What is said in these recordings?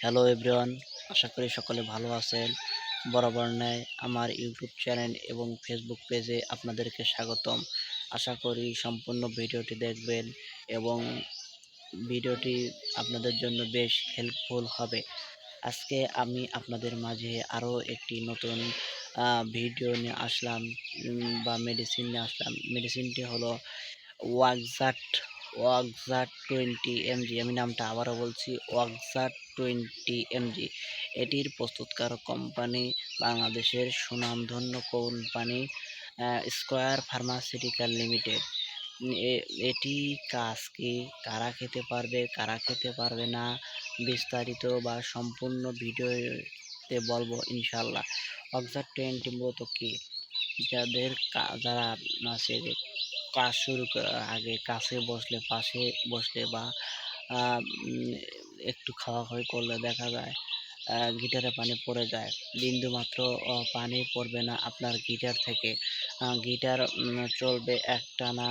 Hello everyone আশা করি সকলে ভালো আছেন। বরাবর ন্যায় আমার ইউটিউব চ্যানেল এবং ফেসবুক পেজে আপনাদেরকে স্বাগতম। আশা করি সম্পূর্ণ ভিডিওটি দেখবেন এবং ভিডিওটি আপনাদের জন্য বেশ হেল্পফুল হবে। আজকে আমি আপনাদের মাঝে আরও একটি নতুন ভিডিও নিয়ে আসলাম বা মেডিসিন নিয়ে আসলাম। মেডিসিনটি হলো ওয়াকজাট ওয়াকজাট টোয়েন্টি এমজি, আমি নামটা আবারও বলছি ওয়াকজাট টোয়েন্টি এমজি। এটির প্রস্তুতকারক কোম্পানি বাংলাদেশের সুনামধন্য কোম্পানি স্কোয়ার ফার্মাসিউটিক্যাল লিমিটেড। এটি কাজ কি? কারা খেতে পারবে? কারা খেতে পারবে না? বিস্তারিত বা সম্পূর্ণ ভিডিওতে বলব ইনশাল্লাহ অক্সার টোয়েন্টি মূলত কি? যাদের যারা আছে কাজ শুরু আগে কাছে বসলে, পাশে বসলে বা একটু খাওয়া খাওয়াখাওয়ি করলে দেখা যায় গিটারে পানি পড়ে যায়। বিন্দু মাত্র পানি পড়বে না আপনার গিটার থেকে। গিটার চলবে একটানা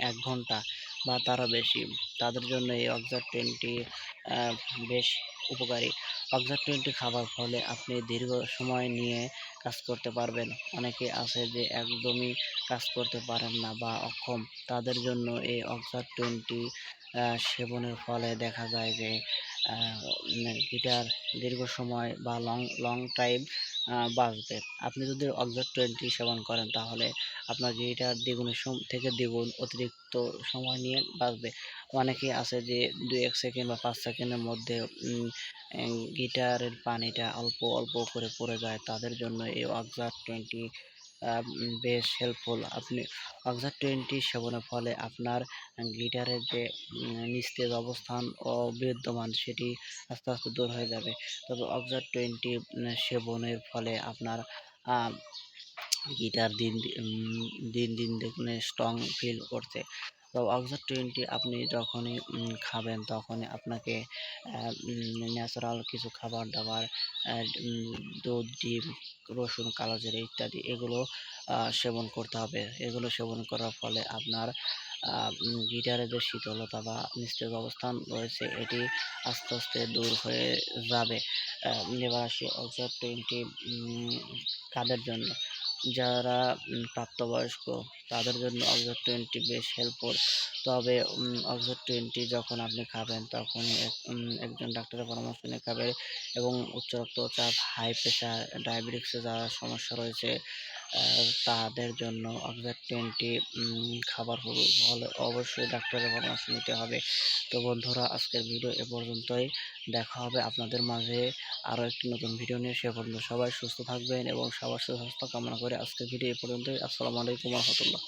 এক ঘণ্টা বা তারও বেশি। তাদের জন্য এই অক্সার টোয়েন্টি বেশ উপকারী। অক্সার টোয়েন্টি খাবার ফলে আপনি দীর্ঘ সময় নিয়ে কাজ করতে পারবেন। অনেকে আছে যে একদমই কাজ করতে পারেন না বা অক্ষম। তাদের জন্য এই অক্সার টোয়েন্টি সেবনের ফলে দেখা যায় যে গিটার দীর্ঘ সময় বা লং লং টাইম বাঁচবে। আপনি যদি অক্সার টোয়েন্টি সেবন করেন তাহলে আপনার গিটার দ্বিগুণের থেকে দ্বিগুণ অতিরিক্ত সময় নিয়ে বাজবে অনেকে আছে যে দুই এক সেকেন্ড বা পাঁচ সেকেন্ডের মধ্যে গিটারের পানিটা অল্প অল্প করে পড়ে যায়। তাদের জন্য এই অক্সার টোয়েন্টি বেশ হেল্পফুল আপনি অক্সার টোয়েন্টি সেবনের ফলে আপনার গিটারের যে নিস্তেজ অবস্থান ও বিদ্যমান সেটি আস্তে আস্তে দূর হয়ে যাবে। তবে অক্সার টোয়েন্টি সেবনের ফলে আপনার গিটার দিন দি- দিন দিন দেখুন স্ট্রং ফিল করছে। তো অক্সার টোয়েন্টি আপনি যখনই খাবেন তখনই আপনাকে ন্যাচারাল কিছু খাবার দাবার দুধ ডিম রসুন কালো জিরে ইত্যাদি এগুলো সেবন করতে হবে। এগুলো সেবন করার ফলে আপনার আহ, উম, গিটারে যে শীতলতা বা নিস্তেজ অবস্থান রয়েছে এটি আস্তে আস্তে দূর হয়ে যাবে। এবার আসি অক্সার টোয়েন্টি কাদের জন্য? যারা প্রাপ্তবয়স্ক, তাদের জন্য অক্সর টোয়েন্টি বেশ হেল্পফুল তবে অক্সর টোয়েন্টি যখন আপনি খাবেন, তখন এক- একজন ডাক্তারের পরামর্শ নিয়ে খাবেন এবং উচ্চ রক্তচাপ হাই প্রেশার ডায়াবেটিক্সে যারা সমস্যা রয়েছে। তাদের জন্য অক্সার টোয়েন্টি খাবার হলে অবশ্যই ডাক্তারের পরামর্শ নিতে হবে। তো বন্ধুরা, আজকের ভিডিও এ পর্যন্তই। দেখা হবে আপনাদের মাঝে আরও একটি নতুন ভিডিও নিয়ে। সে পর্যন্ত সবাই সুস্থ থাকবেন এবং সবার সুস্বাস্থ্য কামনা করে আজকের ভিডিও এ পর্যন্তই। আসসালামু আলাইকুম রহমতুল্লাহ।